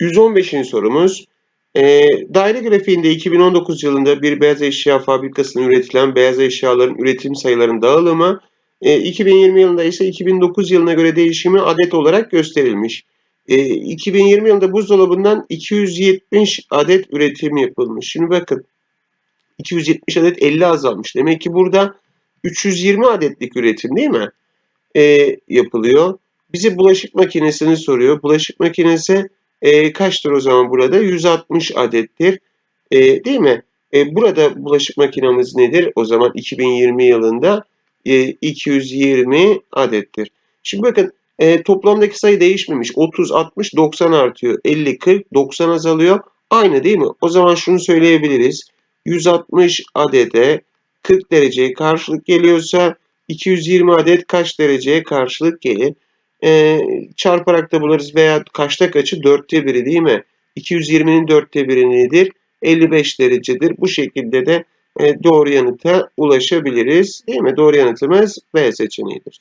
115. sorumuz. E, daire grafiğinde 2019 yılında bir beyaz eşya fabrikasında üretilen beyaz eşyaların üretim sayılarının dağılımı, e, 2020 yılında ise 2009 yılına göre değişimi adet olarak gösterilmiş. E, 2020 yılında buzdolabından 270 adet üretim yapılmış. Şimdi bakın 270 adet 50 azalmış. Demek ki burada 320 adetlik üretim değil mi? E, yapılıyor. Bize bulaşık makinesini soruyor. Bulaşık makinesi e, kaçtır o zaman burada? 160 adettir. E, değil mi? E, burada bulaşık makinemiz nedir? O zaman 2020 yılında e, 220 adettir. Şimdi bakın e, toplamdaki sayı değişmemiş. 30, 60, 90 artıyor. 50, 40, 90 azalıyor. Aynı değil mi? O zaman şunu söyleyebiliriz. 160 adede 40 dereceye karşılık geliyorsa 220 adet kaç dereceye karşılık gelir? Ee, çarparak da buluruz veya kaçta kaçı? Dörtte biri değil mi? 220'nin dörtte biri nedir? 55 derecedir. Bu şekilde de e, doğru yanıta ulaşabiliriz. Değil mi? Doğru yanıtımız B seçeneğidir.